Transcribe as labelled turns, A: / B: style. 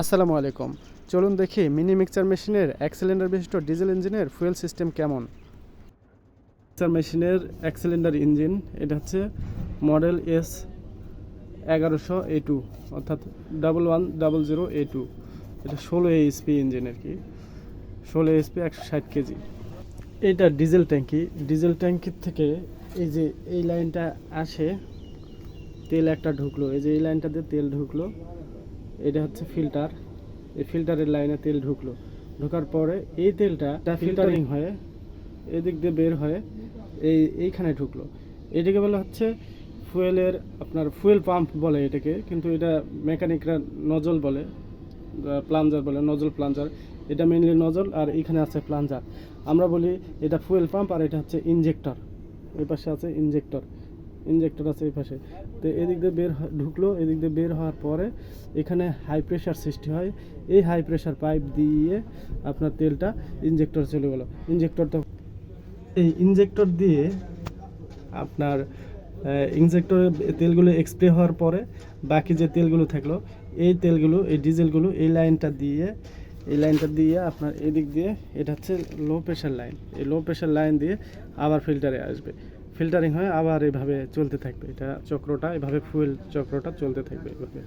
A: আসসালামু আলাইকুম। চলুন দেখি মিনি মিক্সচার মেশিনের এক সিলিন্ডার বিশিষ্ট ডিজেল ইঞ্জিনের ফুয়েল সিস্টেম কেমন? মিক্সচার মেশিনের এক সিলিন্ডার ইঞ্জিন, এটা হচ্ছে মডেল এস এগারোশো এ টু, অর্থাৎ double one double zero A two. এটা ষোলো এইচপি ইঞ্জিন আর কি। ষোলো এইচপি একশো ষাট কেজি। এটা ডিজেল ট্যাঙ্কি। ডিজেল ট্যাঙ্কির থেকে এই যে এই লাইনটা আসে, তেল একটা ঢুকলো। এই যে এই লাইনটা দিয়ে তেল ঢুকলো এটা হচ্ছে ফিল্টার এই ফিল্টারের লাইনে তেল ঢুকলো। ঢোকার পরে এই তেলটা ফিল্টারিং হয়ে এদিক দিয়ে বের হয়ে এই এইখানে ঢুকলো। এটাকে বলা হচ্ছে ফুয়েলের আপনার ফুয়েল পাম্প বলে এটাকে কিন্তু এটা মেকানিকরা নজল বলে প্লাঞ্জার বলে নজল প্লাঞ্জার এটা মেনলি নজল আর এখানে আছে প্লাঞ্জার আমরা বলি এটা ফুয়েল পাম্প আর এটা হচ্ছে ইনজেক্টর এই পাশে আছে ইনজেক্টর ইনজেক্টর আছে এই পাশে। তো এদিক দিয়ে বের ঢুকলো, এদিক দিয়ে বের হওয়ার পরে এখানে হাই প্রেশার সৃষ্টি হয়। এই হাই প্রেশার পাইপ দিয়ে আপনার তেলটা ইনজেক্টর চলে গেলো। ইনজেক্টর তো এই ইনজেক্টর দিয়ে আপনার ইনজেক্টরে তেলগুলো এক্সপ্রে হওয়ার পরে বাকি যে তেলগুলো থাকল, এই তেলগুলো, এই ডিজেলগুলো এই লাইনটা দিয়ে, এই লাইনটা দিয়ে আপনার এদিক দিয়ে, এটা হচ্ছে লো প্রেশার লাইন এই লো প্রেশার লাইন দিয়ে আবার ফিল্টারে আসবে। ফিল্টারিং হয়ে আবার এভাবে চলতে থাকবে। এটা চক্রটা এভাবে ফুয়েল চক্রটা চলতে থাকবে এভাবে।